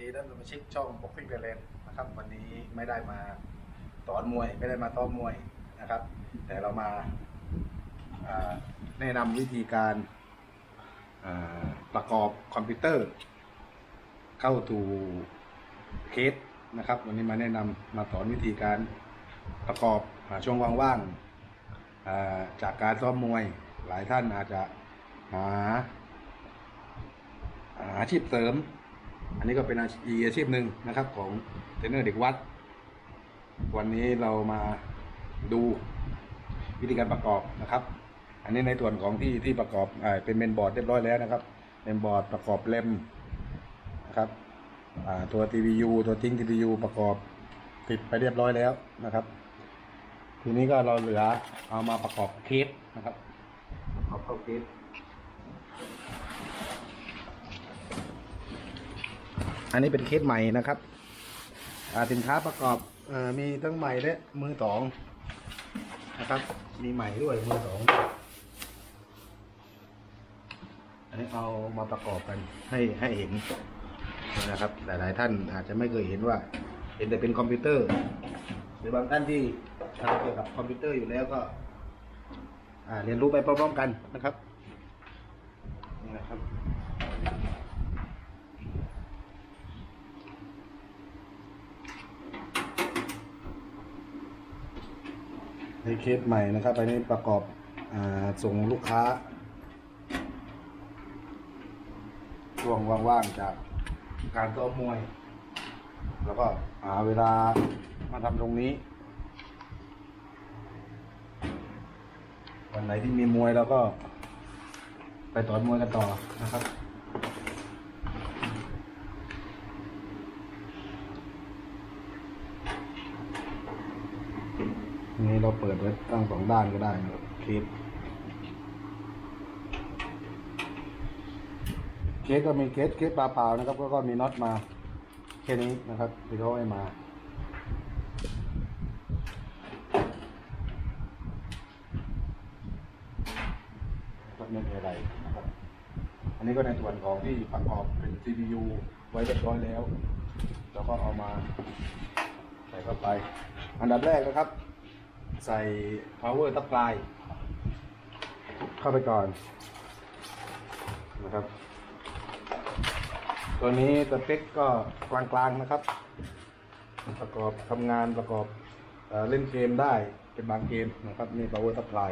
ดีท่านสมาชิกช่องปกฟิ้งเดลเลนนะครับ วันนี้ไม่ได้มาสอนมวยไม่ได้มาซ้อมมวยนะครับ แต่เรามาแนะนำวิธีการประกอบคอมพิวเตอร์ เข้าสู่เคสนะครับ วันนี้มาแนะนำมาสอนวิธีการประกอบหาช่วงว่างๆจากการซ้อมมวยหลายท่านอาจจะหาอาชีพเสริม อันนี้ก็เป็นอาชีพหนึ่งนะครับของเทรนเนอร์เด็กวัด วันนี้เรามาดูวิธีการประกอบนะครับ อันนี้ในส่วนของที่ที่ประกอบอเป็นเมนบอร์ดเรียบร้อยแล้วนะครับเมนบอร์ดประกอบเลมนะครับอ่าตัว TPU ตัวทิ้ง TPU ประกอบติดไปเรียบร้อยแล้วนะครับ ทีนี้ก็เราเหลือเอามาประกอบเคสนะครับประกอบเข้าเคส อันนี้เป็นเคสใหม่นะครับอ่าสินค้าประกอบอมีทั้งใหม่และมือสองนะครับ มีใหม่ด้วยมือสองอันนี้เอามาประกอบกันให้ให้เห็นนะครับ หลายๆท่านอาจจะไม่เคยเห็นว่า เห็นแต่เป็นคอมพิวเตอร์ หรือบางท่านที่ทำเกี่ยวกับคอมพิวเตอร์อยู่แล้วก็อ่าเรียนรู้ไปพร้อมๆกันนะครับนี่นะครับ นเคสใหม่นะครับอันนี้ประกอบอส่งลูกค้าช่วงว่างๆจากการซ้อมมวย แล้วก็หาเวลามาทำตรงนี้ วันไหนที่มีมวยเราก็ไปต่อยมวยกันต่อนะครับ นี่เราเปิดไว้ตั้งสองด้านก็ได้นะครับเคสเคสก็มีเคสเคสเปล่าๆนะครับ ก็ก็มีน็อตมาแค่นี้นะครับที่เขาให้มาก็ไม่มีอะไรนะครับ อันนี้ก็ในส่วนของที่ประกอบเป็น CPU ไว้เรียบร้อยแล้ว แล้วก็เอามาใส่เข้าไป อันดับแรกนะครับ ใส่ power supply เข้าไปก่อนนะครับ ตัวนี้สเปคก็กลางๆนะครับ ประกอบทำงานประกอบเอเล่นเกมได้เป็นบางเกมนะครับนี่ power supply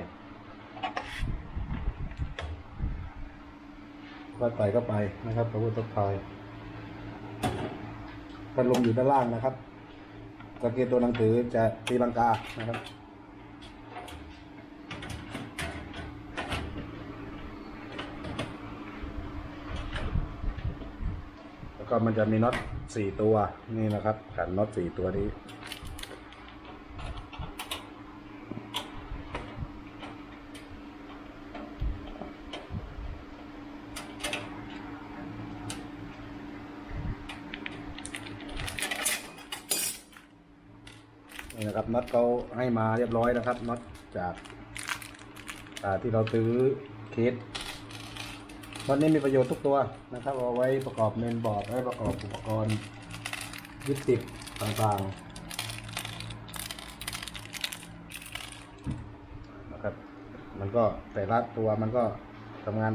ก็ใส่เข้าไปนะครับ power supply พัดลมอยู่ด้านล่างนะครับสังเกตตัวหนังสือจะตีลังกานะครับ แล้ว ก็มันจะมีน็อตสี่ตัวนี่นะครับขันน็อตสี่ตัวนี้นี่นะครับน็อตเขาให้มาเรียบร้อยนะครับน็อตจากที่เราซื้อเคส น็อตนี้มีประโยชน์ทุกตัวนะครับ เอาไว้ประกอบเมนบอร์ดไว้ประกอบอุปกรณ์ยึดติดต่างๆนะครับ มันก็แต่ละตัวมันก็ทำงาน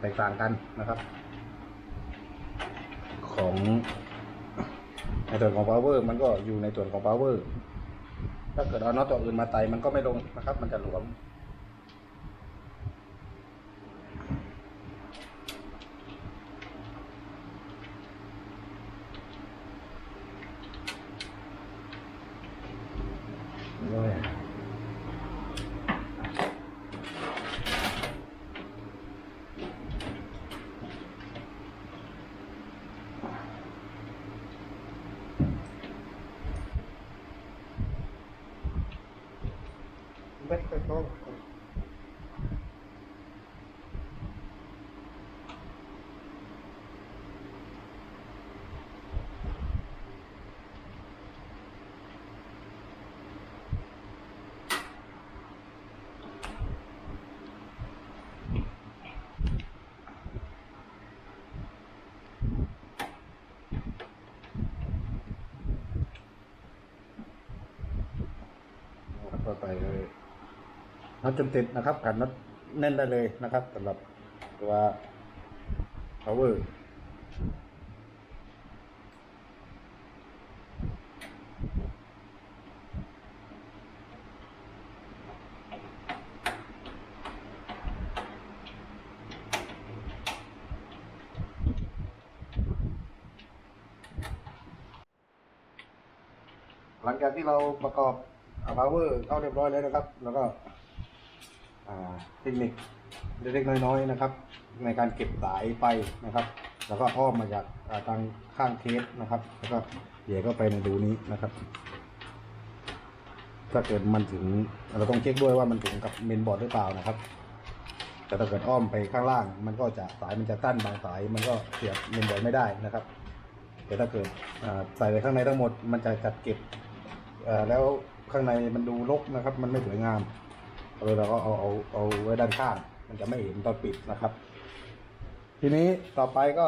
แตกต่างกันนะครับ ของในส่วนของ power มันก็อยู่ในส่วนของ power ถ้าเกิดเอาน็อตตัวอื่นมาไต่มันก็ไม่ลงนะครับ มันจะหลวม Oh. bye bye. น็อตจนติดนะครับขันน็อตแน่นได้เลยนะครับสำหรับตัว power หลังจากที่เราประกอบ power เข้าเรียบร้อยแล้วนะครับ แล้วก็ เทคนิคเล็กๆน้อยๆนะครับ ในการเก็บสายไปนะครับ แล้วก็อ้อมมาจากทางข้างเคสนะครับ แล้วก็เหยียเข้าไปในรูนี้นะครับ ถ้าเกิดมันถึงเราต้องเช็คด้วยว่ามันถึงกับเมนบอร์ดหรือเปล่านะครับ แต่ถ้าเกิดอ้อมไปข้างล่าง มันก็จะสายมันจะตั้นบางสาย มันก็เสียบเมนบอร์ดไม่ได้นะครับแต่ถ้าเกิดใส่ไปข้างในทั้งหมด มันจะจัดเก็บแล้วข้างในมันดูรกนะครับ มันไม่สวยงาม เลยเราก็เอาเอาเอาไว้ด้านข้างมันจะไม่เห็นตอนปิดนะครับ ทีนี้ต่อไปก็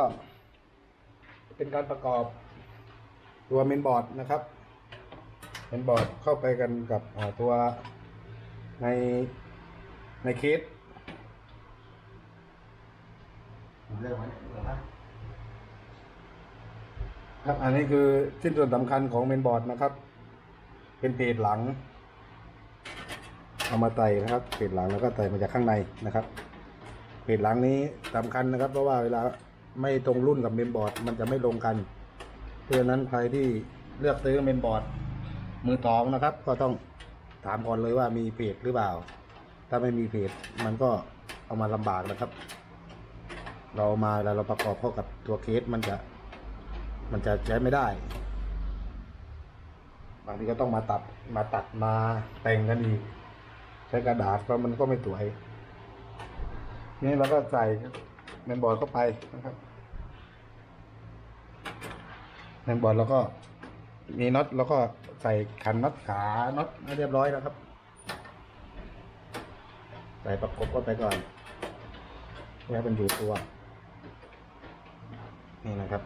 เป็นการประกอบตัวเมนบอร์ดนะครับเมนบอร์ดเข้าไปกันกับตัวในในเคสเรียกว่าครับอันนี้คือชิ้นส่วนสำคัญของเมนบอร์ดนะครับ เป็นเพจหลัง เอามาไต่นะครับเพจหลังแล้วก็ไต่มาจากข้างในนะครับเพจหลังนี้สำคัญนะครับ เพราะว่าเวลาไม่ตรงรุ่นกับเมนบอร์ดมันจะไม่ลงกัน เพราะฉะนั้นใครที่เลือกซื้อเมนบอร์ดมือตองนะครับ ก็ต้องถามก่อนเลยว่ามีเพจหรือเปล่า ถ้าไม่มีเพจมันก็เอามาลำบากนะครับ เรามาแล้วเราประกอบเข้ากับตัวเคสมันจะ มันจะใช้ไม่ได้ บางทีก็ต้องมาตัดมาตัดมาแต่งกันอีก ช้กระดาษก็มันก็ไม่สวย นี่เราก็ใส่แมนบอร์ดเข้าไปนะครับแมนบอร์ดแล้วก็มีน็อตแล้วก็ใส่ขันน็อตขาน็อตให้เรียบร้อยนะครับ ใส่ประกบเข้าไปก่อนเพื่อให้มันอยู่ตัว นี่นะครับ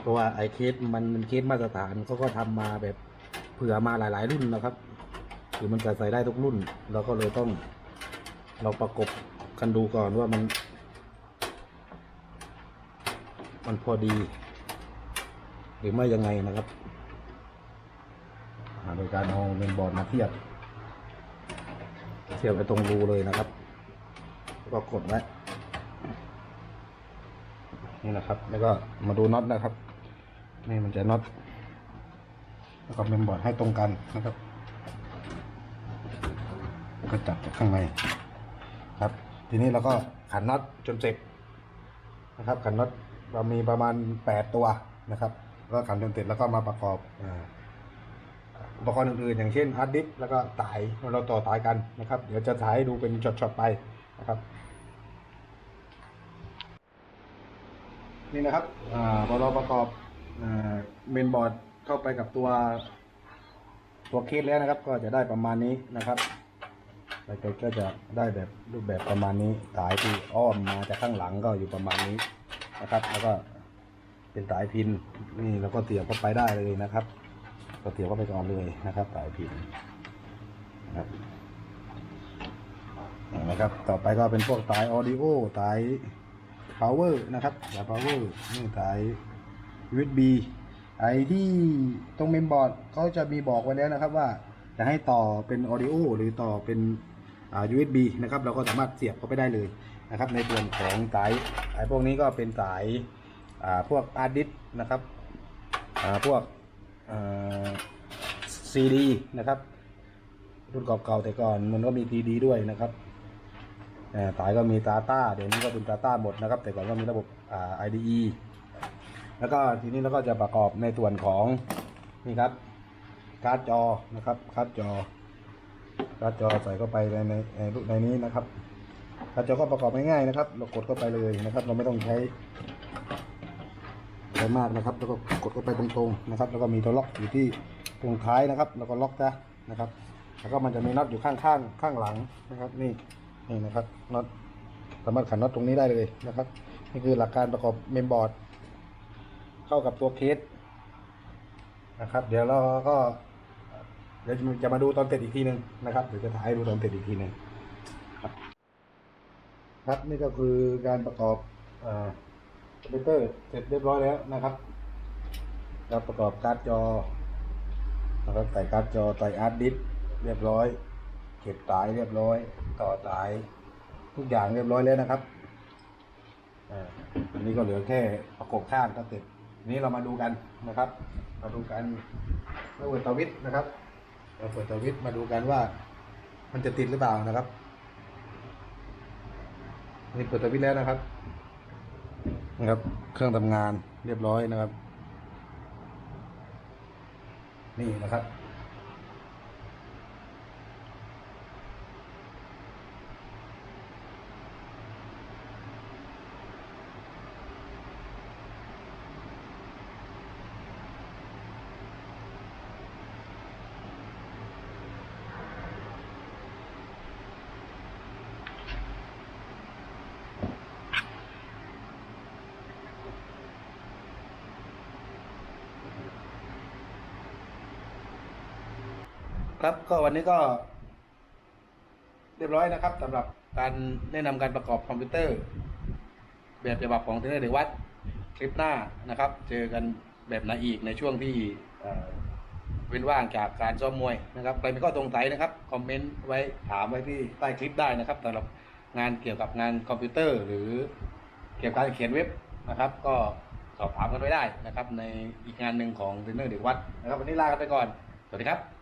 เพราะว่าไอเคสมันเป็นเคสมาตรฐานเขาก็ทำมาแบบเผื่อมาหลาย ๆ รุ่นนะครับ คือมันจะใส่ได้ทุกรุ่น เราก็เลยต้องเราประกบกันดูก่อนว่ามัน มันพอดี หรือไม่ยังไงนะครับอ่าโดยการเอาเมนบอร์ดมาเทียบ เทียบไปตรงรูเลยนะครับแล้วก็กดไว้นี่นะครับ แล้วก็มาดูน็อตนะครับ นี่มันจะน็อตแล้วก็เมมบอร์ดให้ตรงกันนะครับ ก็จับจากข้างในครับ ทีนี้เราก็ขันน็อตจนเสร็จนะครับ ขันน็อตเรามีประมาณแปดตัวนะครับ ก็ขันจนเสร็จแล้วก็มาประกอบอุปกรณ์อื่นๆอย่างเช่นฮาร์ดดิสก์แล้วก็ตายเราต่อตายกันนะครับ เดี๋ยวจะถ่ายดูเป็นช็อตๆไปนะครับนี่นะครับอพอเราประกอบเมนบอร์ดเข้าไปกับตัวตัวเคสแล้วนะครับ ก็จะได้ประมาณนี้นะครับ แล้วก็ก็จะได้แบบรูปแบบประมาณนี้สายที่อ้อมมาจากข้างหลังก็อยู่ประมาณนี้นะครับ แล้วก็เป็นสายพินนี่เราก็เสียบเข้าไปได้เลยนะครับ ก็เสียบเข้าไปก่อนเลยนะครับ สายพินนะครับนะครับ ต่อไปก็เป็นพวกสายออดิโอสาย power นะครับสาย power นี่สาย USB ไอที่ตรงเมมบอร์ดเขาจะมีบอกไว้แล้วนะครับว่าจะให้ต่อเป็น audio หรือต่อเป็น USB นะครับเราก็สามารถเสียบเข้าไปได้เลยนะครับ ในส่วนของสายสายพวกนี้ก็เป็นสายอ่าพวก hard disk นะครับอ่าพวกอ่า CD นะครับรุ่นเก่าๆแต่ก่อนมันก็มี CD ด้วยนะครับเอ่อสายก็มี Data เดี๋ยวนี้ก็เป็น Data หมดนะครับ แต่ก่อนก็มีระบบอ่า IDE แล้วก็ทีนี้เราก็จะประกอบในส่วนของนี่ครับการ์ดจอนะครับการ์ดจอ การ์ดจอใส่เข้าไปในในในในนี้นะครับการ์ดจอก็ประกอบง่ายๆนะครับ เรากดเข้าไปเลยนะครับ เราไม่ต้องใช้ใช้มากนะครับ แล้วก็กดเข้าไปตรงๆนะครับ แล้วก็มีตัวล็อกอยู่ที่ตรงท้ายนะครับ แล้วก็ล็อกซะนะครับ แล้วก็มันจะมีน็อตอยู่ข้างๆข้างหลังนะครับ นี่นี่นะครับน็อตสามารถขันน็อตตรงนี้ได้เลยนะครับ นี่คือหลักการประกอบเมมบอร์ด เข้ากับตัวเคสนะครับ เดี๋ยวเราก็ เดี๋ยวจะมาดูตอนเสร็จอีกทีหนึ่งนะครับเดี๋ยวจะถ่ายดูตอนเสร็จอีกทีหนึ่งครับนี่ก็คือการประกอบอ่าคอมพิวเตอร์เสร็จเรียบร้อยแล้วนะครับเราประกอบการ์ดจอนะครับใส่การ์ดจอใส่อาร์ตดิสก์เรียบร้อย เก็บสายเรียบร้อย ต่อสาย ทุกอย่างเรียบร้อยแล้วนะครับอันนี้ก็เหลือแค่ประกบข้างก็เสร็จนี้เรามาดูกันนะครับ มาดูกันราเปิดตวิตนะครับ เราเปิดตวิตมาดูกันว่า มันจะติดหรือเปล่านะครับนี่เปิดตวิตแล้วนะครับนะครับ เครื่องทำงานเรียบร้อยนะครับ นี่นะครับ ครับก็วันนี้ก็ เรียบร้อยนะครับสำหรับการแนะนำการประกอบคอมพิวเตอร์ แบบฉบับของเทรนเนอร์เดวัดคลิปหน้านะครับ เจอกันแบบไหนอีกในช่วงที่เอ่อเว้นว่างจากการซ้อมมวยนะครับใครมีข้อสงสัยนะครับ คอมเมนต์ไว้ถามไว้ที่ใต้คลิปได้นะครับสำหรับงานเกี่ยวกับงานคอมพิวเตอร์ หรือเกี่ยวกับการเขียนเว็บนะครับ ก็สอบถามกันไว้ได้นะครับ ในอีกงานหนึ่งของเทรนเนอร์เด็กวัดนะครับ วันนี้ลากันไปก่อน สวัสดีครับ